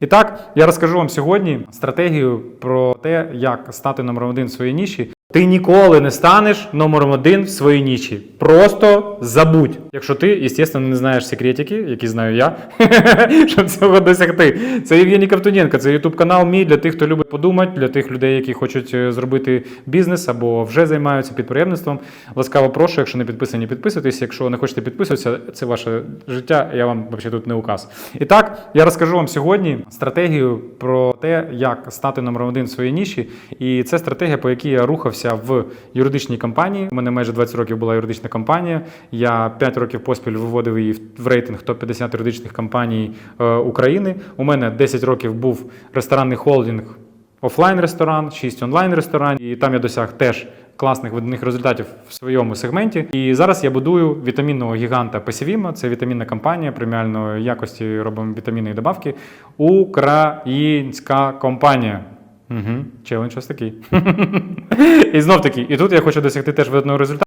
І так, я розкажу вам сьогодні стратегію про те, як стати номером один в своїй ніші. Ти ніколи не станеш номером один в своїй ніші. Просто забудь. Якщо ти, звісно, не знаєш секретики, які знаю я, щоб цього досягти. Це Євгеній Ковтуненко, це ютуб канал мій для тих, хто любить подумати, для тих людей, які хочуть е, зробити бізнес або вже займаються підприємництвом. Ласкаво прошу, якщо не підписані, підписуйтесь. Якщо не хочете підписуватися, це ваше життя. Я вам взагалі тут не указ. І так, я розкажу вам сьогодні стратегію про те, як стати номером один в своїй ніші. І це стратегія, по якій я рухався в юридичній компанії. У мене майже 20 років була юридична компанія. Я 5 років поспіль виводив її в рейтинг топ-50 юридичних компаній е, України. У мене 10 років був ресторанний холдинг. Офлайн ресторан, 6 онлайн ресторан, і там я досяг теж класних видних результатів в своєму сегменті. І зараз я будую вітамінного гіганта Песівіма. Це вітамінна компанія преміальної якості. Робимо вітаміни і добавки. Українська компанія. Угу, челендж ось такий. і знов таки, і тут я хочу досягти теж видного результату.